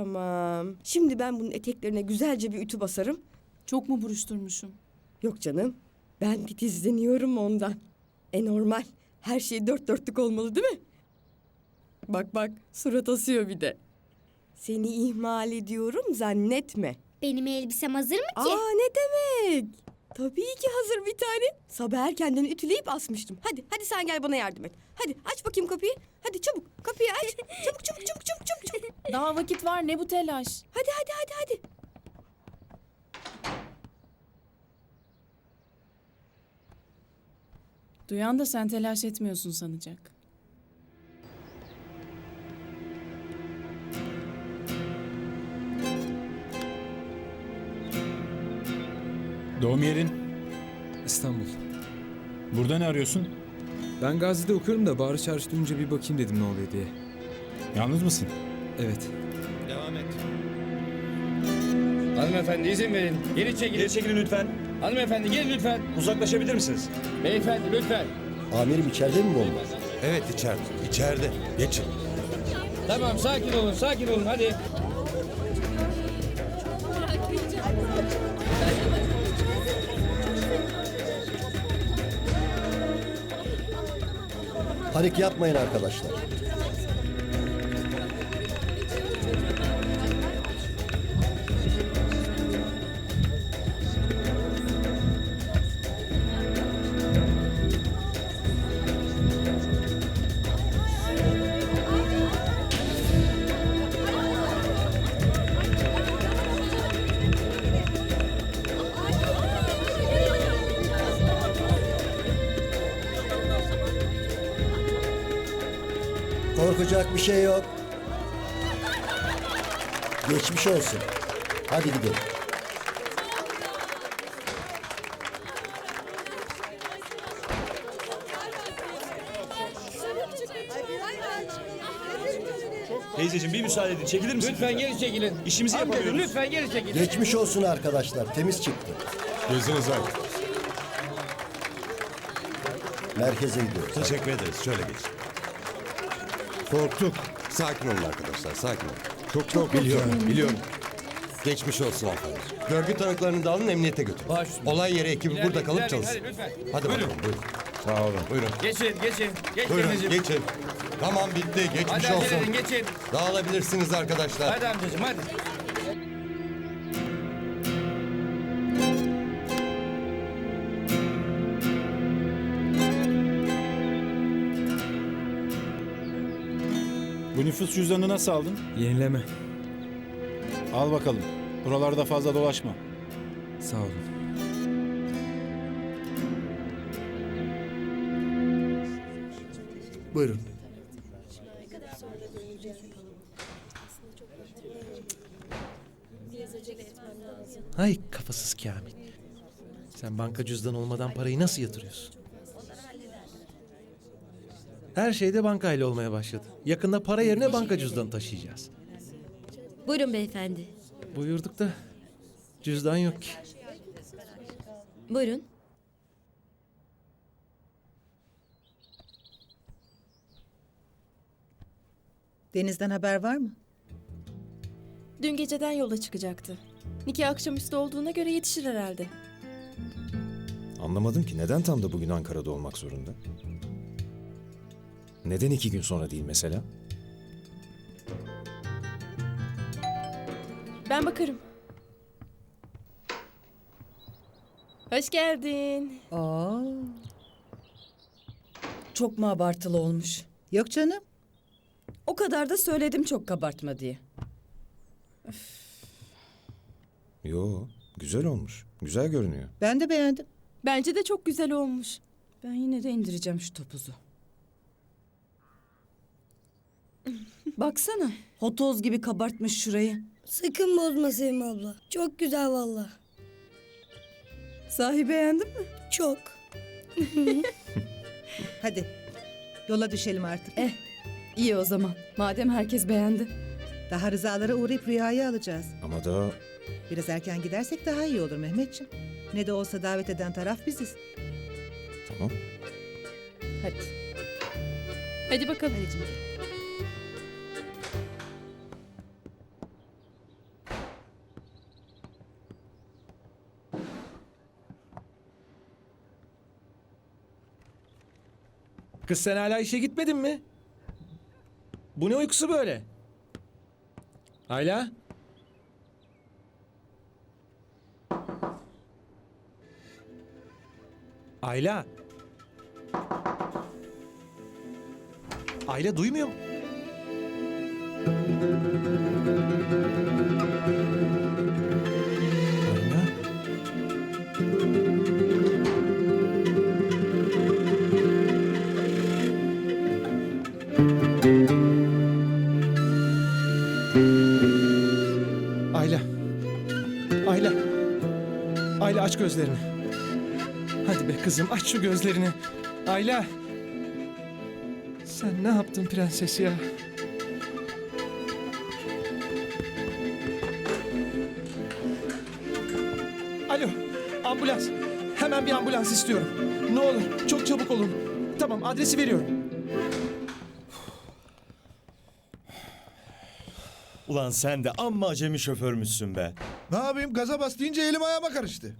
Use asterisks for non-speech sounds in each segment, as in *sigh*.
Tamam. Şimdi ben bunun eteklerine güzelce bir ütü basarım. Çok mu buruşturmuşum? Yok canım. Ben titizleniyorum ondan. E normal. Her şey dört dörtlük olmalı değil mi? Bak bak surat asıyor bir de. Seni ihmal ediyorum zannetme. Benim elbisem hazır mı ki? Aa ne demek? Tabii ki hazır bir tane. Sabah erkenden ütüleyip asmıştım. Hadi hadi sen gel bana yardım et. Hadi aç bakayım kapıyı. Hadi çabuk kapıyı aç. çabuk çabuk çabuk çabuk çabuk çabuk. Daha vakit var ne bu telaş? Hadi hadi hadi hadi. Duyan da sen telaş etmiyorsun sanacak. Doğum yerin. İstanbul. Burada ne arıyorsun? Ben Gazi'de okuyorum da bağırış çağrış duyunca bir bakayım dedim ne oluyor diye. Yalnız mısın? Evet. Devam et. Hanımefendi izin verin. Geri çekilin. Geri çekilin lütfen. Hanımefendi gelin lütfen. Uzaklaşabilir misiniz? Beyefendi lütfen. Amirim içeride mi bomba? Evet içeride. İçeride. Geçin. Tamam sakin olun sakin olun hadi. Panik yapmayın arkadaşlar. Korkacak bir şey yok. Geçmiş olsun. Hadi gidelim. Teyzeciğim bir müsaade edin. Çekilir misin? Lütfen geri çekilin. İşimizi yapamıyoruz. Lütfen geri çekilin. Geçmiş olsun arkadaşlar. Temiz çıktı. Gözünüz var. Merkeze gidiyoruz. Teşekkür ederiz. Şöyle geç. Korktuk. Sakin olun arkadaşlar. Sakin olun. Çok çok biliyorum. Biliyorum. Geçmiş olsun efendim. Görgü tanıklarını da alın emniyete götürün. Baş üstüne. Olay yeri ekibi İlerleyin, burada kalıp çalışsın. Hadi lütfen. Hadi Buyurun. bakalım buyurun. Sağ olun. Buyurun. Geçin geçin. Geç Buyurun teyzeciğim. geçin. Tamam bitti. Geçmiş Hadi acele olsun. edin geçin. Dağılabilirsiniz arkadaşlar. Hadi amcacığım hadi. Bu nüfus cüzdanını nasıl aldın? Yenileme. Al bakalım. Buralarda fazla dolaşma. Sağ olun. Buyurun. Hay kafasız Kamil. Sen banka cüzdan olmadan parayı nasıl yatırıyorsun? Her şeyde bankayla olmaya başladı. Yakında para yerine banka cüzdanı taşıyacağız. Buyurun beyefendi. Buyurduk da cüzdan yok ki. Buyurun. Deniz'den haber var mı? Dün geceden yola çıkacaktı. Nikah akşamüstü olduğuna göre yetişir herhalde. Anlamadım ki neden tam da bugün Ankara'da olmak zorunda? Neden iki gün sonra değil mesela? Ben bakarım. Hoş geldin. Aa, Çok mu abartılı olmuş? yok canım. O kadar da söyledim çok kabartma diye. Yo, güzel olmuş. Güzel görünüyor. Ben de beğendim. Bence de çok güzel olmuş. Ben yine de indireceğim şu topuzu. Baksana. Hotoz gibi kabartmış şurayı. Sakın bozma Sevim abla. Çok güzel valla. Sahi beğendin mi? Çok. *laughs* Hadi yola düşelim artık. Eh, iyi o zaman. Madem herkes beğendi. Daha rızalara uğrayıp rüyayı alacağız. Ama da Biraz erken gidersek daha iyi olur Mehmetciğim. Ne de olsa davet eden taraf biziz. tamam. Hadi. Hadi bakalım. Kız sen hala işe gitmedin mi? Bu ne uykusu böyle? Ayla? Ayla? Ayla duymuyor Ayla. Ayla. Ayla aç gözlerini. Hadi be kızım aç şu gözlerini. Ayla. Sen ne yaptın prenses ya? Alo, ambulans. Hemen bir ambulans istiyorum. Ne olur, çok çabuk olun. Tamam, adresi veriyorum. Ulan sen de amma acemi şoförmüşsün be. Ne yapayım gaza bas deyince elim ayağıma karıştı.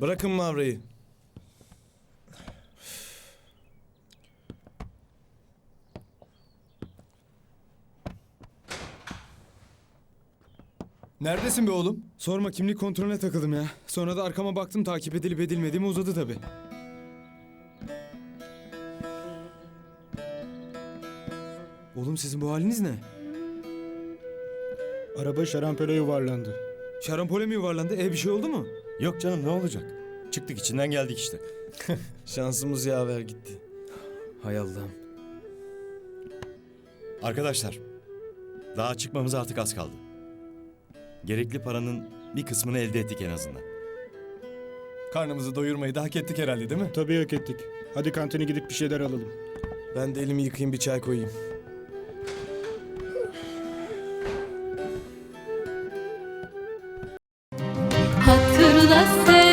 Bırakın mavrayı. Neredesin be oğlum? Sorma kimlik kontrolüne takıldım ya. Sonra da arkama baktım takip edilip edilmediğimi uzadı tabii. Oğlum sizin bu haliniz ne? Araba şarampole yuvarlandı. Şarampole mi yuvarlandı? E bir şey oldu mu? Yok canım ne olacak? Çıktık içinden geldik işte. *laughs* Şansımız yaver gitti. Hay Allah'ım. Arkadaşlar daha çıkmamıza artık az kaldı. Gerekli paranın bir kısmını elde ettik en azından. Karnımızı doyurmayı da hak ettik herhalde değil mi? Tabii hak ettik. Hadi kantine gidip bir şeyler alalım. Ben de elimi yıkayayım bir çay koyayım. through the sand.